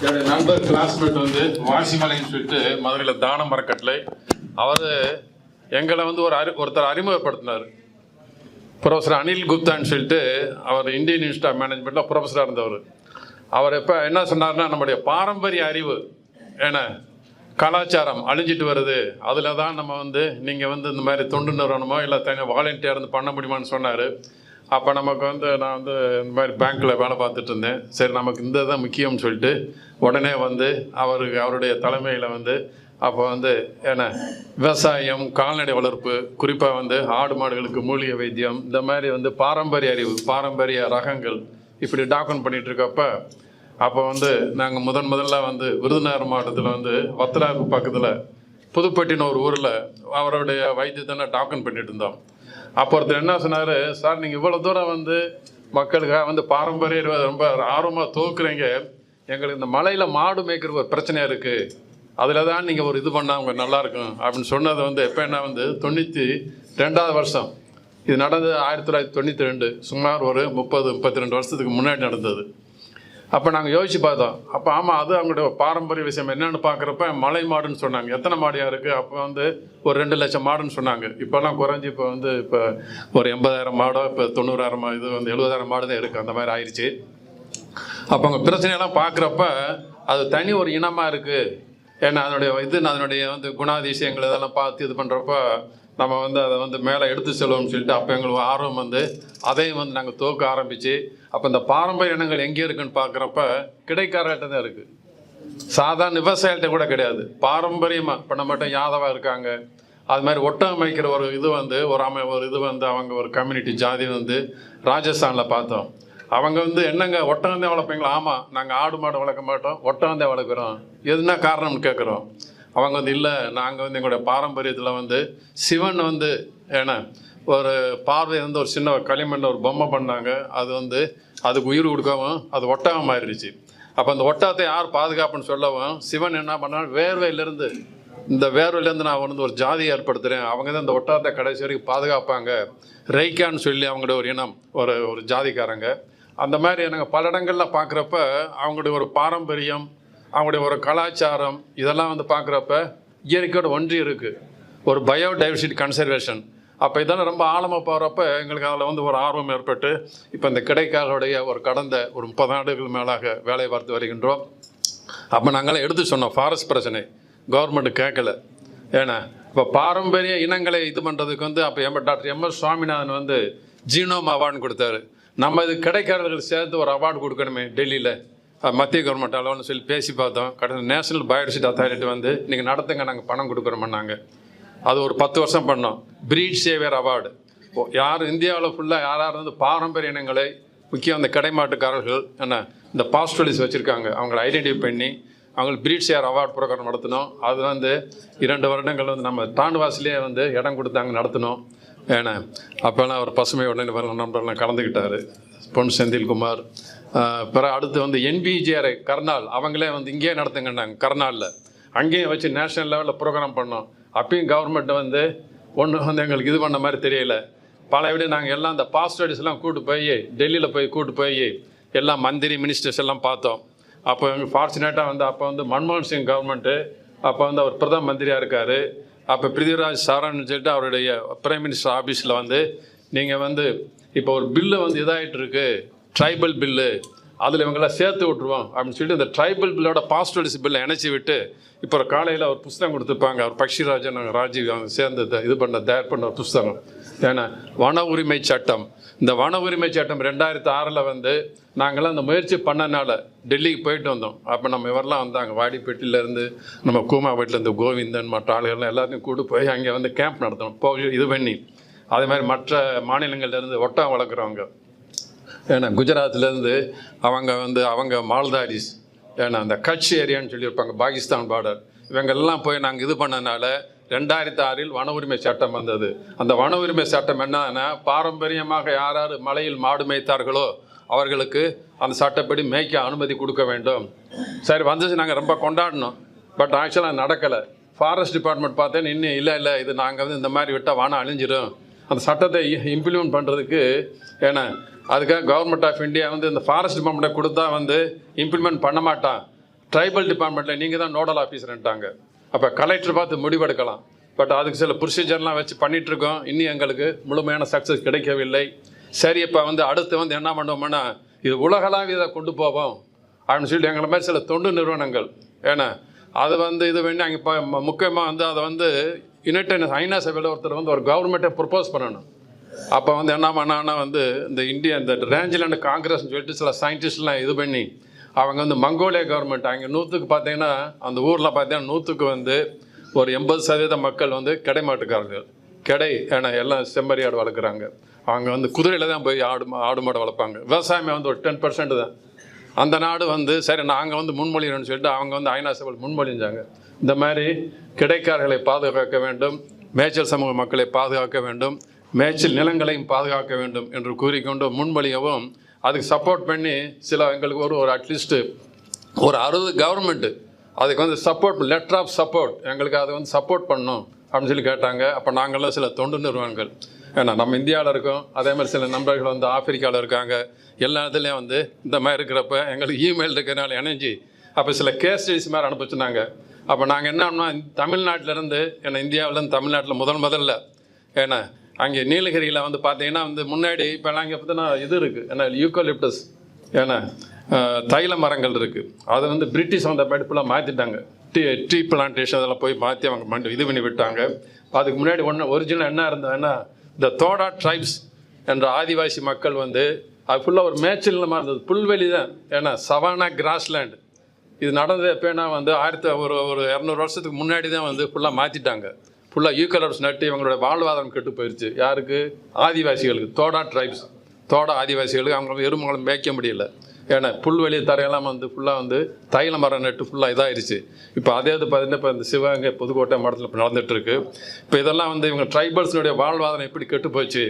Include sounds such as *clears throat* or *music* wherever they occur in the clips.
என்னுடைய நண்பர் கிளாஸ்மேட் வந்து வாசிமலைன்னு சொல்லிட்டு மதுரையில் தான மரக்கட்டில் அவர் எங்களை வந்து ஒரு அறி ஒருத்தர் அறிமுகப்படுத்தினார். ப்ரொஃபஸர் அனில் குப்தான்னு சொல்லிட்டு அவர் இந்தியன் இன்ஸ்டியூட் ஆஃப் மேனேஜ்மெண்ட்டில் ப்ரொஃபஸராக இருந்தவர். அவர் எப்போ என்ன சொன்னார்னா நம்முடைய பாரம்பரிய அறிவு ஏன்னா கலாச்சாரம் அழிஞ்சிட்டு வருது. அதில் தான் நம்ம வந்து நீங்கள் வந்து இந்த மாதிரி தொண்டு நிறுவனமோ இல்லை தனி வாலண்டியர் இருந்து பண்ண முடியுமான்னு சொன்னார். அப்போ நமக்கு வந்து நான் வந்து இந்த மாதிரி பேங்க்கில் வேலை பார்த்துட்டு இருந்தேன். சரி நமக்கு இந்த தான் முக்கியம்னு சொல்லிட்டு உடனே வந்து அவருக்கு அவருடைய தலைமையில் வந்து அப்போ வந்து என்ன விவசாயம் கால்நடை வளர்ப்பு குறிப்பாக வந்து ஆடு மாடுகளுக்கு மூலிகை வைத்தியம் இந்த மாதிரி வந்து பாரம்பரிய அறிவு பாரம்பரிய ரகங்கள் இப்படி டாக்குமெண்ட் பண்ணிகிட்டு இருக்கப்ப அப்போ வந்து நாங்கள் முதன் முதல்ல வந்து விருதுநகர் மாவட்டத்தில் வந்து வத்தலாப்பு பக்கத்தில் புதுப்பட்டின ஒரு ஊரில் அவருடைய வைத்தியத்தை டாக்குமெண்ட் பண்ணிட்டு இருந்தோம். அப்போ ஒருத்தர் என்ன சொன்னார்? சார் நீங்கள் இவ்வளோ தூரம் வந்து மக்களுக்காக வந்து பாரம்பரிய ரொம்ப ஆர்வமாக தோக்குறீங்க. எங்களுக்கு இந்த மலையில் மாடு மேய்க்கிற ஒரு பிரச்சனையாக இருக்குது அதில் தான் நீங்கள் ஒரு இது பண்ணால் உங்களுக்கு நல்லாயிருக்கும் அப்படின்னு சொன்னது வந்து எப்போ என்ன வந்து தொண்ணூற்றி ரெண்டாவது வருஷம். இது நடந்தது ஆயிரத்தி தொள்ளாயிரத்தி தொண்ணூற்றி ரெண்டு. சுமார் ஒரு முப்பது முப்பத்தி ரெண்டு வருஷத்துக்கு முன்னாடி நடந்தது. அப்போ நாங்கள் யோசிச்சு பார்த்தோம். அப்போ ஆமாம் அது அவங்களுடைய பாரம்பரிய விஷயம். என்னென்னு பார்க்குறப்ப மலை மாடுன்னு சொன்னாங்க. எத்தனை மாடியாக இருக்குது அப்போ வந்து ஒரு ரெண்டு லட்சம் மாடுன்னு சொன்னாங்க. இப்போல்லாம் குறைஞ்சி இப்போ வந்து இப்போ ஒரு எண்பதாயிரம் மாடோ இப்போ தொண்ணூறாயிரம் மா- இது வந்து எழுபதாயிரம் மாடு தான் இருக்குது அந்த மாதிரி ஆயிடுச்சு அப்போ அவங்க பிரச்சனையெல்லாம் பார்க்குறப்ப அது தனி ஒரு இனமாக இருக்குது ஏன்னா அதனுடைய இது அதனுடைய வந்து குணாதிசயங்கள் இதெல்லாம் பார்த்து இது பண்ணுறப்ப நம்ம வந்து அதை வந்து மேலே எடுத்து செல்வோம்னு சொல்லிட்டு அப்போ எங்களுக்கு ஆர்வம் வந்து அதையும் வந்து நாங்கள் தோக்க ஆரம்பித்து அப்போ இந்த பாரம்பரிய இனங்கள் எங்கே இருக்குன்னு பார்க்குறப்ப கிடைக்காரர்கிட்ட தான் இருக்குது சாதாரண விவசாயிகிட்ட கூட கிடையாது. பாரம்பரியமாக இப்போ நம்மகிட்ட யாதவாக இருக்காங்க. அது மாதிரி ஒட்டகம் அமைக்கிற ஒரு இது வந்து ஒரு அமை ஒரு இது வந்து அவங்க ஒரு கம்யூனிட்டி ஜாதி வந்து ராஜஸ்தானில் பார்த்தோம். அவங்க வந்து என்னங்க ஒட்டகம் தான் வளர்ப்பீங்களா? ஆமாம் நாங்கள் ஆடு மாடு வளர்க்க மாட்டோம் ஒட்டகம் தான் வளர்க்குறோம். எதுனா காரணம்னு கேட்குறோம். அவங்க வந்து இல்லை நாங்கள் வந்து எங்களுடைய பாரம்பரியத்தில் வந்து சிவன் வந்து ஏன்னா ஒரு பார்வை வந்து ஒரு சின்ன களிமண்ணில் ஒரு பொம்மை பண்ணாங்க. அது வந்து அதுக்கு உயிர் கொடுக்கவும் அது ஒட்டகம் மாறிடுச்சு அப்போ அந்த ஒட்டகத்தை யார் பாதுகாப்புன்னு சொல்லவும் சிவன் என்ன பண்ணால் வேர்வையிலேருந்து இந்த வேர்வையிலேருந்து நான் வந்து ஒரு ஜாதியை ஏற்படுத்துகிறேன் அவங்க தான் இந்த ஒட்டகத்தை கடைசி வரைக்கும் பாதுகாப்பாங்க. ரைக்கான்னு சொல்லி அவங்களுடைய ஒரு இனம் ஒரு ஒரு ஜாதிக்காரங்க. அந்த மாதிரி எனக்கு பல இடங்களில் பார்க்குறப்ப அவங்களுடைய ஒரு பாரம்பரியம் அவங்களுடைய ஒரு கலாச்சாரம் இதெல்லாம் வந்து பார்க்குறப்ப இயற்கையோட ஒன்றி இருக்குது ஒரு பயோடைவர்சிட்டி கன்சர்வேஷன் அப்போ இதெல்லாம் ரொம்ப ஆழமாக போகிறப்ப எங்களுக்கு அதில் வந்து ஒரு ஆர்வம் ஏற்பட்டு இப்போ இந்த கிடைக்காலுடைய ஒரு கடந்த ஒரு முப்பது ஆண்டுகள் மேலாக வேலை பார்த்து வருகின்றோம். அப்போ நாங்களாம் எடுத்து சொன்னோம் ஃபாரஸ்ட் பிரச்சனை. கவர்மெண்ட் கேட்கல. ஏன்னா இப்போ பாரம்பரிய இனங்களை இது பண்ணுறதுக்கு வந்து அப்போ M. Doctor M. S. Swaminathan வந்து ஜீனோம் அவார்டு கொடுத்தாரு. நம்ம இது கிடைக்காரர்கள் சேர்ந்து ஒரு அவார்டு கொடுக்கணுமே டெல்லியில். மத்திய கவர்மெண்ட் அளவுன்னு சொல்லி பேசி பார்த்தோம். கடைசி நேஷனல் பயோடிசிட்டி அத்தாரிட்டி வந்து நீங்கள் நடத்துங்க நாங்கள் பணம் கொடுக்குறோம்னாங்க. அது ஒரு பத்து வருஷம் பண்ணோம். பிரீட் சேவியர் அவார்டு யார் இந்தியாவில் ஃபுல்லாக யார் யார் வந்து பாரம்பரிய இனங்களை முக்கியம் அந்த கடைமாட்டுக்காரர்கள் என்ன இந்த பாஸ்டலிஸ் வச்சுருக்காங்க. அவங்களை ஐடென்டிஃபை பண்ணி அவங்களுக்கு பிரீட் சேர் அவார்டு ப்ரோக்ராம் நடத்தினோம். அது வந்து இரண்டு வருடங்கள் வந்து நம்ம தாண்டுவாசிலே வந்து இடம் கொடுத்தாங்க நடத்தினோம். ஏன்னா அப்போல்லாம் அவர் பசுமை உடனே வர நண்பர்லாம் கலந்துக்கிட்டார். பொன் செந்தில்குமார். பிற அடுத்து வந்து என்பிஜிஆர் கர்னால். அவங்களே வந்து இங்கேயே நடத்துங்கன்னாங்க கர்னாலில். அங்கேயும் வச்சு நேஷனல் லெவலில் ப்ரோக்ராம் பண்ணோம். அப்பயும் கவர்மெண்ட் வந்து ஒன்று வந்து எங்களுக்கு இது பண்ண மாதிரி தெரியல. பல விட நாங்கள் எல்லாம் இந்த பாஸ்டர்ஸ்லாம் கூட்டு போய் டெல்லியில் போய் கூட்டு போய் எல்லாம் மந்திரி மினிஸ்டர்ஸ் எல்லாம் பார்த்தோம். அப்போ எங்கள் ஃபார்ச்சுனேட்டாக வந்து அப்போ வந்து மன்மோகன் சிங் கவர்மெண்ட்டு அப்போ வந்து அவர் பிரதம மந்திரியாக இருக்கார். அப்போ பிருத்திவிராஜ் சரண் சொல்லிட்டு அவருடைய பிரைம் மினிஸ்டர் ஆஃபீஸில் வந்து நீங்கள் வந்து இப்போ ஒரு பில்லு வந்து இதாகிட்டு இருக்கு ட்ரைபல் பில்லு அதில் இவங்கெல்லாம் சேர்த்து விட்ருவோம் அப்படின்னு சொல்லிட்டு இந்த ட்ரைபல் பில்லோட பாஸ்டர்ஸ் பில்லை இணைச்சி விட்டு இப்போ ஒரு காலையில் அவர் புஸ்தகம் கொடுத்துருப்பாங்க. அவர் பக்ஷிராஜன் ராஜீவ் அவங்க சேர்ந்து இது பண்ண தயார் பண்ண ஒரு புஸ்தகம். ஏன்னா வன உரிமை சட்டம். இந்த வன உரிமை சட்டம் ரெண்டாயிரத்து ஆறில் வந்து நாங்களாம் அந்த முயற்சி பண்ணனால டெல்லிக்கு போயிட்டு வந்தோம். அப்போ நம்ம இவரெல்லாம் வந்தாங்க. வாடிப்பேட்டிலேருந்து நம்ம கூமாபேட்டிலேருந்து கோவிந்தன் மற்ற ஆளுகள்லாம் எல்லாத்தையும் கூட்டு போய் அங்கே வந்து கேம்ப் நடத்தணும். போக இது பண்ணி. அதே மாதிரி மற்ற மாநிலங்கள்லேருந்து ஒட்டம் வளர்க்குறவங்க. ஏன்னா குஜராத்லேருந்து அவங்க வந்து அவங்க மால்தாரிஸ் ஏன்னா அந்த கட்ச் ஏரியான்னு சொல்லியிருப்பாங்க பாகிஸ்தான் பார்டர் இவங்கெல்லாம் போய் நாங்கள் இது பண்ணனால ரெண்டாயிரத்தி ஆறில் வன உரிமை சட்டம் வந்தது. அந்த வன உரிமை சட்டம் என்னன்னா பாரம்பரியமாக யார் யார் மலையில் மாடு மேய்த்தார்களோ அவர்களுக்கு அந்த சட்டப்படி மேய்க்க அனுமதி கொடுக்க வேண்டும். சரி வந்துச்சு நாங்கள் ரொம்ப கொண்டாடினோம். பட் ஆக்சுவலாக நடக்கலை. ஃபாரஸ்ட் டிபார்ட்மெண்ட் பார்த்தேன் இன்னும் இல்லை இல்லை இது நாங்கள் வந்து இந்த மாதிரி விட்டால் வானம் அழிஞ்சிடும் அந்த சட்டத்தை இம்ப்ளிமெண்ட் பண்ணுறதுக்கு ஏன்னா அதுக்காக கவர்மெண்ட் ஆஃப் இந்தியா வந்து இந்த ஃபாரஸ்ட் டிபார்ட்மெண்ட்டை கொடுத்தா வந்து இம்ப்ளிமெண்ட் பண்ண மாட்டான். ட்ரைபல் டிபார்ட்மெண்ட்டில் நீங்கள் தான் நோடல் ஆஃபீஸர்ன்ட்டாங்க அப்போ கலெக்டர் பார்த்து முடிவெடுக்கலாம். பட் அதுக்கு சில ப்ரொசீஜர்லாம் வச்சு பண்ணிகிட்ருக்கோம் இன்னும் எங்களுக்கு முழுமையான சக்ஸஸ் கிடைக்கவில்லை. சரி இப்போ வந்து அடுத்து வந்து என்ன பண்ணுவோம்னா இது உலகளாவிய இதை கொண்டு போவோம். அப்படின்னு சொல்லிட்டு எங்களை மாதிரி சில தொண்டு நிறுவனங்கள். ஏன்னா அது வந்து இது வேண்டி அங்கே இப்போ முக்கியமாக வந்து அதை வந்து யுனைடெட் ஐநா சபையில் ஒருத்தர் வந்து ஒரு கவர்மெண்ட்டை ப்ரொப்போஸ் பண்ணணும். அப்போ வந்து என்ன பண்ணான்னா வந்து இந்த இந்தியா இந்த ரேஞ்சிலாண்டு காங்கிரஸ்னு சொல்லிட்டு சில சயின்டிஸ்ட்லாம் இது பண்ணி அவங்க வந்து மங்கோலியா கவர்மெண்ட் அங்கே நூற்றுக்கு பார்த்தீங்கன்னா அந்த ஊரில் பார்த்தீங்கன்னா நூற்றுக்கு வந்து ஒரு எண்பது சதவீத மக்கள் வந்து கிடைமாட்டுக்காரர்கள் கிடை ஏன்னா எல்லாம் செம்மறி ஆடு வளர்க்குறாங்க. அவங்க வந்து குதிரையில் தான் போய் ஆடு மா- ஆடு மாடு வளர்ப்பாங்க. விவசாயமே வந்து ஒரு டென் பர்சன்ட் தான். அந்த நாடு வந்து சரி நாங்கள் வந்து முன்மொழியணும்னு சொல்லிட்டு அவங்க வந்து ஐநா சபையில் முன்மொழிஞ்சாங்க. இந்த மாதிரி கிடைக்காரர்களை பாதுகாக்க வேண்டும். மேய்ச்சல் சமூக மக்களை பாதுகாக்க வேண்டும். மேய்ச்சல் நிலங்களையும் பாதுகாக்க வேண்டும் என்று கூறிக்கொண்டு முன்மொழியவும் அதுக்கு சப்போர்ட் பண்ணி சில எங்களுக்கு ஒரு ஒரு அட்லீஸ்ட்டு ஒரு அறுபது கவர்மெண்ட்டு அதுக்கு வந்து சப்போர்ட் லெட்டர் ஆஃப் சப்போர்ட் எங்களுக்கு அதை வந்து சப்போர்ட் பண்ணணும் அப்படின்னு சொல்லி கேட்டாங்க. அப்போ நாங்களாம் சில தொண்டு நிறுவனங்கள். ஏன்னா நம்ம இந்தியாவில் இருக்கோம். அதே மாதிரி சில நண்பர்கள் வந்து ஆப்பிரிக்காவில் இருக்காங்க. எல்லா இடத்துலையும் வந்து இந்த மாதிரி இருக்கிறப்ப எங்களுக்கு இமெயில் இருக்கிறனால இணைஞ்சி அப்போ சில கேஸ் ஸ்டடிஸ் மாதிரி அனுப்பிச்சுனாங்க அப்போ நாங்கள் என்ன பண்ணோம்? தமிழ்நாட்டிலேருந்து ஏன்னா இந்தியாவிலேருந்து தமிழ்நாட்டில் முதல் முதல்ல ஏன்னா அங்கே நீலகிரியில் வந்து பார்த்தீங்கன்னா வந்து முன்னாடி இப்போ அங்கே பார்த்தீங்கன்னா இது இருக்குது ஏன்னா யூக்கோலிப்டஸ் ஏன்னா தைல மரங்கள் இருக்குது அதை வந்து பிரிட்டிஷ் வந்த படிப்புலாம் மாற்றிட்டாங்க டீ டீ பிளான்டேஷன் அதெல்லாம் போய் மாற்றி அவங்க மண்டு இது பண்ணி விட்டாங்க. அதுக்கு முன்னாடி ஒன்று ஒரிஜினல் என்ன இருந்ததுன்னா இந்த தோடா ட்ரைப்ஸ் என்ற ஆதிவாசி மக்கள் வந்து அது ஃபுல்லாக ஒரு மேய்ச்சல் மாதிரி இருந்தது. புல்வெளி தான். ஏன்னா சவானா கிராஸ்லேண்டு இது நடந்தது எப்போனா வந்து ஆயிரத்தி ஒரு ஒரு இரநூறு வருஷத்துக்கு முன்னாடி தான் வந்து ஃபுல்லாக மாற்றிட்டாங்க ஃபுல்லாக யூக்கலப்ஸ் நட்டு இவங்களோட வாழ்வாதாரம் கெட்டு போயிடுச்சு யாருக்கு? ஆதிவாசிகளுக்கு. தோடா ட்ரைப்ஸ் தோடா ஆதிவாசிகளுக்கு அவங்க எருமங்களும் மேய்க்க முடியல. ஏன்னா புல்வெளி தரையெல்லாம் வந்து ஃபுல்லாக வந்து தைல மரம் நட்டு ஃபுல்லாக இதாகிடுச்சு இப்போ அதே இது பார்த்தீங்கன்னா இப்போ இந்த சிவகங்கை புதுக்கோட்டை மாவட்டத்தில் இப்போ நடந்துகிட்ருக்கு இப்போ இதெல்லாம் வந்து இவங்க ட்ரைபல்ஸினுடைய வாழ்வாதாரம் எப்படி கெட்டு போச்சு?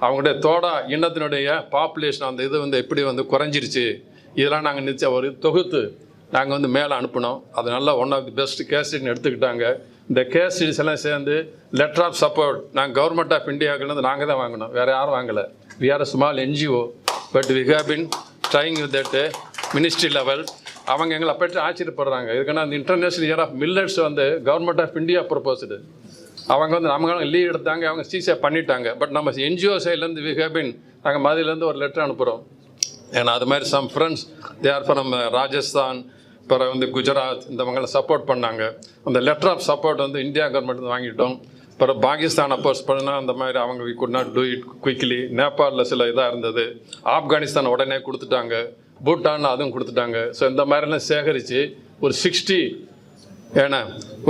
அவங்களுடைய தோடா இனத்தினுடைய பாப்புலேஷன் அந்த இது வந்து எப்படி வந்து குறைஞ்சிருச்சு? இதெல்லாம் நாங்கள் நிச்சயம் ஒரு தொகுத்து நாங்கள் வந்து மேலே அனுப்பினோம். அது நல்லா ஒன் ஆஃப் தி பெஸ்ட் கேசிட்னு எடுத்துக்கிட்டாங்க. இந்த கேசிட்ஸ் எல்லாம் சேர்ந்து லெட்டர் ஆஃப் சப்போர்ட் நாங்கள் கவர்மெண்ட் ஆஃப் இந்தியாவுக்குலேருந்து நாங்கள் தான் வாங்கினோம். வேறு யாரும் வாங்கலை. We are small NGO but we have been trying with that ministry level அவங்க எங்களை பற்றி ஆச்சரியப்படுறாங்க. இதுக்கான அந்த இன்டர்நேஷனல் இயர் ஆஃப் மில்லட்ஸ் வந்து கவர்மெண்ட் ஆஃப் இந்தியா ப்ரொபோஸ்டு அவங்க வந்து நமக்கு லீவ் எடுத்தாங்க அவங்க சீசா பண்ணிட்டாங்க. பட் நம்ம என்ஜிஓ சைட்லேருந்து வி ஹேவ் பின் நாங்கள் மதுரையிலேருந்து ஒரு லெட்டர் அனுப்புகிறோம் ஏன்னா அது மாதிரி some friends they are from Rajasthan பிறகு வந்து குஜராத் இந்த மக்களை சப்போர்ட் பண்ணாங்க. அந்த லெட்டர் ஆஃப் சப்போர்ட் வந்து இந்தியா கவர்மெண்ட் வாங்கிட்டோம். பிறகு பாகிஸ்தான் அப்போஸ் பண்ணால் அந்த மாதிரி அவங்க we could not do it quickly நேபாளில் சில இதாக இருந்தது. ஆப்கானிஸ்தான் உடனே கொடுத்துட்டாங்க. பூட்டான் அதுவும் கொடுத்துட்டாங்க. ஸோ இந்த மாதிரிலாம் சேகரித்து ஒரு சிக்ஸ்டி ஏன்னா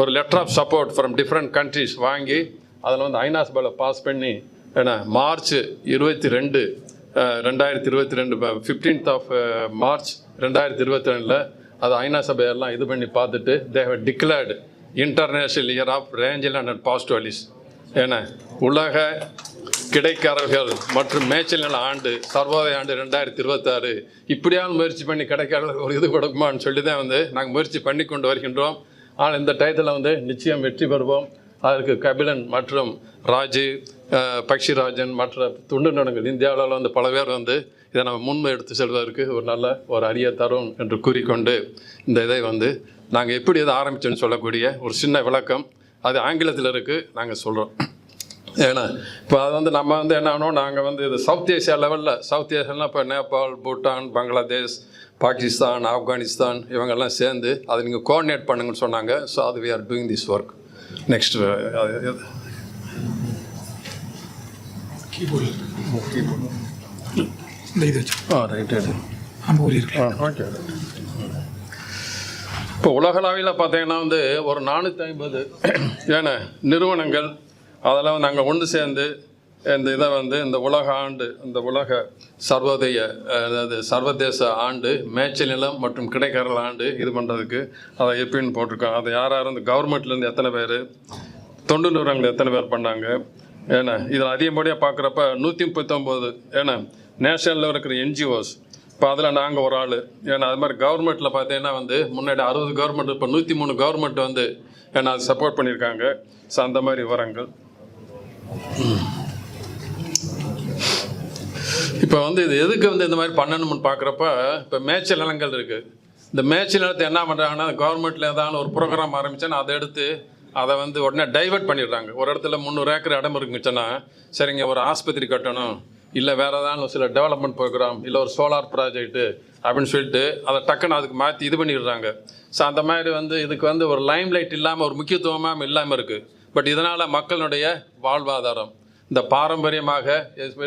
ஒரு letter of support from different countries வாங்கி அதில் வந்து ஐநா பாஸ் பண்ணி ஏன்னா மார்ச் இருபத்தி ரெண்டு ரெண்டாயிரத்தி இருபத்தி ரெண்டு ஃபிஃப்டீன்த் ஆஃப் மார்ச் ரெண்டாயிரத்தி இருபத்தி ரெண்டில் அது ஐநா சபையெல்லாம் இது பண்ணி பார்த்துட்டு தேவ declared international year of rangelands and pastoralists ஏன்னா உலக கிடைக்காரர்கள் மற்றும் மேய்ச்சல் நல ஆண்டு சர்வோதய ஆண்டு ரெண்டாயிரத்தி இருபத்தாறு இப்படியாவது முயற்சி பண்ணி கிடைக்காத ஒரு இது கொடுக்குமான்னு சொல்லி தான் வந்து நாங்கள் முயற்சி பண்ணி கொண்டு வருகின்றோம். ஆனால் இந்த டயத்தில் வந்து நிச்சயம் வெற்றி பெறுவோம். அதற்கு கபிலன் மற்றும் ராஜு பக்ஷிராஜன் மற்ற துண்டு நடங்கள் இந்தியாவில் வந்து பல பேர் வந்து இதை நம்ம முன்மை எடுத்து செல்வதற்கு ஒரு நல்ல ஒரு அரிய தரும் என்று கூறிக்கொண்டு இந்த இதை வந்து நாங்கள் எப்படி இதை ஆரம்பிச்சோன்னு சொல்லக்கூடிய ஒரு சின்ன விளக்கம் அது ஆங்கிலத்தில் இருக்குது நாங்கள் சொல்கிறோம் ஏன்னா இப்போ அது வந்து நம்ம வந்து என்ன ஆனோம் நாங்கள் வந்து இது சவுத் ஏசியா லெவலில் சவுத் ஏசியாலாம் இப்போ நேபாள் பூட்டான் பங்களாதேஷ் பாகிஸ்தான் ஆப்கானிஸ்தான் இவங்கெல்லாம் சேர்ந்து அதை நீங்கள் கோஆர்டினேட் பண்ணுங்கன்னு சொன்னாங்க. ஸோ அது we are doing this work next இந்த இது வச்சு. ஆ ரைட் ரைட் நம்ம ஊழியர்கள் ஓகே இப்போ உலகளாவியில் பார்த்தீங்கன்னா வந்து ஒரு நானூற்றி ஐம்பது *clears throat* ஏன்னா நிறுவனங்கள் அதெல்லாம் நாங்கள் ஒன்று சேர்ந்து இந்த இதை வந்து இந்த உலக ஆண்டு இந்த உலக சர்வோதய அதாவது சர்வதேச ஆண்டு மேய்ச்சல் நிலம் மற்றும் கிடைக்கறல் ஆண்டு இது பண்ணுறதுக்கு அதை எப்படின்னு போட்டிருக்கோம் அதை யார் யார் இந்த கவர்மெண்ட்லேருந்து எத்தனை பேர் தொண்டு நிறுவனங்கள் எத்தனை பேர் பண்ணாங்க ஏன்னா இதில் அதிகப்படியாக பார்க்குறப்ப நூற்றி முப்பத்தொம்போது ஏன்னா நேஷனலில் இருக்கிற என்ஜிஓஸ். இப்போ அதில் நாங்கள் ஒரு ஆள். ஏன்னா அது மாதிரி கவர்மெண்ட்டில் பார்த்தீங்கன்னா வந்து முன்னாடி அறுபது கவர்மெண்ட் இப்போ நூற்றி மூணு கவர்மெண்ட் வந்து ஏன்னா அது சப்போர்ட் பண்ணியிருக்காங்க. ஸோ அந்த மாதிரி விவரங்கள். இப்போ வந்து இது எதுக்கு வந்து இந்த மாதிரி பண்ணணும்னு பார்க்குறப்ப இப்போ மேய்ச்சல் நிலங்கள் இருக்குது இந்த மேய்ச்சல் நிலத்தை என்ன பண்ணுறாங்கன்னா கவர்மெண்ட்டில் ஏதாவது ஒரு ப்ரோக்ராம் ஆரம்பிச்சேன்னா அதை எடுத்து அதை வந்து உடனே டைவர்ட் பண்ணிடுறாங்க. ஒரு இடத்துல முந்நூறு ஏக்கர் இடம் இருக்குச்சுன்னா சரிங்க ஒரு ஆஸ்பத்திரி கட்டணும். இல்லை வேறு ஏதாவது சில டெவலப்மெண்ட் ப்ரோக்ராம் இல்லை ஒரு சோலார் ப்ராஜெக்ட்டு அப்படின்னு சொல்லிட்டு அதை டக்குன்னு அதுக்கு மாற்றி இது பண்ணிடுறாங்க. ஸோ அந்த மாதிரி வந்து இதுக்கு வந்து ஒரு லைம் லைட் இல்லாமல் ஒரு முக்கியத்துவமாக இல்லாமல் இருக்குது பட் இதனால் மக்களுடைய வாழ்வாதாரம் இந்த பாரம்பரியமாக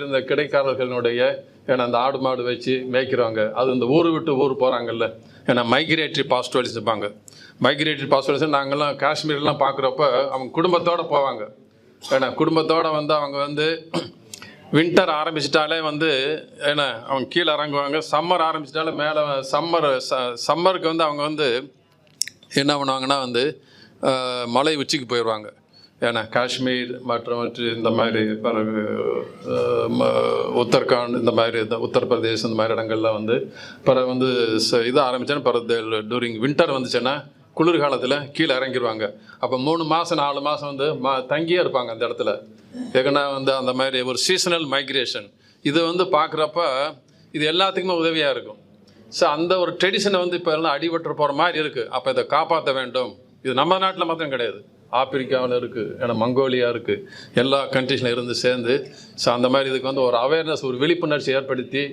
இந்த கிடைக்காரர்களுடைய ஏன்னா அந்த ஆடு மாடு வச்சு மேய்க்கிறவங்க அது இந்த ஊர் விட்டு ஊர் போகிறாங்கல்ல ஏன்னா மைக்ரேட்டரி பாஸ்டுவல்ஸ் இருப்பாங்க. மைக்ரேட்டரி பாஸ்டுவல்ஸ் நாங்கள்லாம் காஷ்மீர்லாம் பார்க்குறப்ப அவங்க குடும்பத்தோடு போவாங்க. ஏன்னா குடும்பத்தோடு வந்து அவங்க வந்து வின்டர் ஆரம்பிச்சிட்டாலே வந்து என்ன அவங்க கீழே இறங்குவாங்க. சம்மர் ஆரம்பிச்சிட்டாலே மேலே சம்மர் சம்மருக்கு வந்து அவங்க வந்து என்ன பண்ணுவாங்கன்னா வந்து மலை உச்சிக்கு போயிடுவாங்க. ஏன்னா காஷ்மீர் மற்றும் இந்த மாதிரி பிறகு ம- உத்தரகாண்ட் இந்த மாதிரி இந்த உத்தரப்பிரதேஷ் இந்த மாதிரி இடங்கள்ல வந்து பிறகு வந்து ச- இது ஆரம்பிச்சேன்னா பிறகு டூரிங் வின்டர் வந்துச்சுன்னா குளிர்காலத்தில் கீழே இறங்கிடுவாங்க அப்போ மூணு மாதம் நாலு மாதம் வந்து ம தங்கியே இருப்பாங்க அந்த இடத்துல. ஏன்னா வந்து அந்த மாதிரி ஒரு சீசனல் மைக்ரேஷன் இது வந்து பார்க்குறப்ப இது எல்லாத்துக்குமே உதவியாக இருக்கும். ஸோ அந்த ஒரு ட்ரெடிஷனை வந்து இப்போ எல்லாம் அடிபட்டு போகிற மாதிரி இருக்குது அப்போ இதை காப்பாற்ற வேண்டும். இது நம்ம நாட்டில் மாத்திரம் கிடையாது. ஆப்பிரிக்காவில் இருக்குது ஏன்னா மங்கோலியா இருக்குது எல்லா கண்ட்ரீஸில் இருந்து சேர்ந்து ஸோ அந்த மாதிரி இதுக்கு வந்து ஒரு அவேர்னஸ் ஒரு விழிப்புணர்ச்சி ஏற்படுத்தி